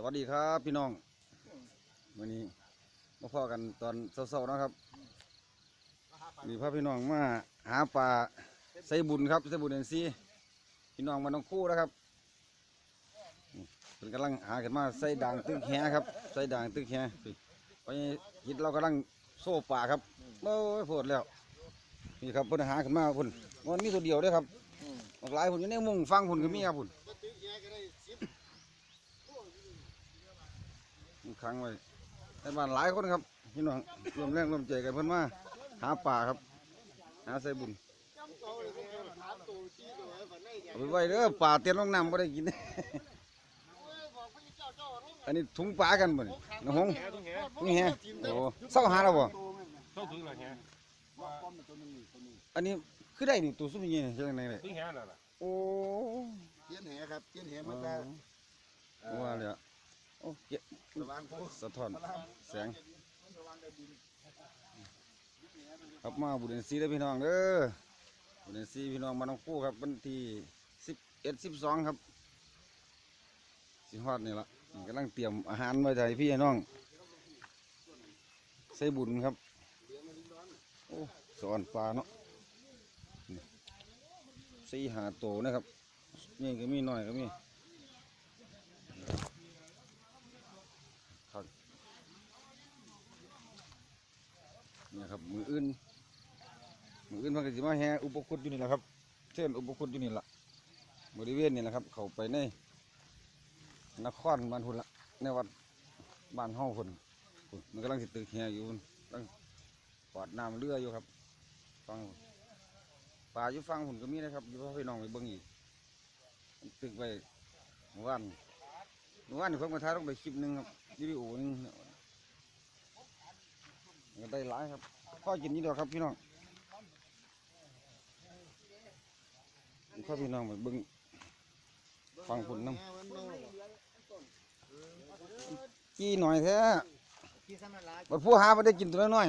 สวัสดีครับพี่น้องวันนี้มาพอกันตอนเช้าๆนะครับมีพาพี่น้องมาหาปลาใส่บุญครับใส่บุญเอ็นซีพี่น้องมาน้องคู่นะครับเป็นกำลังหากันมาใส่ด่างตึกแหครับใส่ด่างตึกแหไปคิดเรากำลังโซ่ปลาครับโอ้ยโพดแล้วนี่ครับเพิ่นหาขึ้นมาพุ่นวันนี้ตัวเดียวด้อครับออกหลายพุ่นอยู่ในมุงฟังพุ่นก็มีครับพุ่น ค้างไว้ในบ้านหลายคนครับพี่น้องรวมแรงรวมใจกันเพิ่นมาหาป่าครับ หาใส่บุญเอาไปไว้เด้อป่าเตียนลงน้ำไ่ได้กิน อันนี้ถุงปลากันบ่นี่น้องหงนี่แฮะโอ้เศร้าหาแล้วบ่ต้องถึงแล้วแฮะอันนี้คือได้นี่ตัวซุ่มยี่นี่จังไดเลยถึงแฮะแล้วล่ะโอ้เจียนแหครับเจียนแหอ๋มันก็อว่าเลยอะโอ้เจ๊ สะท้อนแสง ครับมาบุญเอ็นซีได้พี่น้องเด้อบุญเอ็นซีพี่น้องมาน้องคู่ครับวันที่สิบเอ็ดสิบสองครับสิฮอดนี่ละกำลังเตรียมอาหารไว้ให้พี่น้องใส่บุญครับโอ้สอนปลาเนาะนี่สี่หาโตนะครับนี่ก็มีหน้อยก็มี ครับเนี่ยครับ มืออื่น มืออื่นมันก็สิมาแห่อุปคุตอยู่นี่แหละครับเช่นอุปคุตอยู่นี่แหละบริเวณนี่แหละครับ เขาไปในนครบ้านพุ่นละในวัดบ้านเฮาพุ่นพุ่นมันกำลังสิดตึกแห่อยู่พุ่นกำลังปอดน้ำเรืออยู่ครับฟังป่าอยู่ฟังพุ่นก็มีนะครับอยู่พ่อพี่น้องไปเบิ่งอีกตึกไว้เมื่อวานเมื่อวานนี่เพิ่งมาถ่ายลงไปคลิปหนึ่งครับ วิดีโอหนึงก็ได้หลายครับพ่อกินนี่เดียวครับพี่น้องพ่อพี่น้องไปเบิ้งฟังคุณน้ำกี้หน่อยแท้มาผู้หาไม่ได้กินตัวน้อย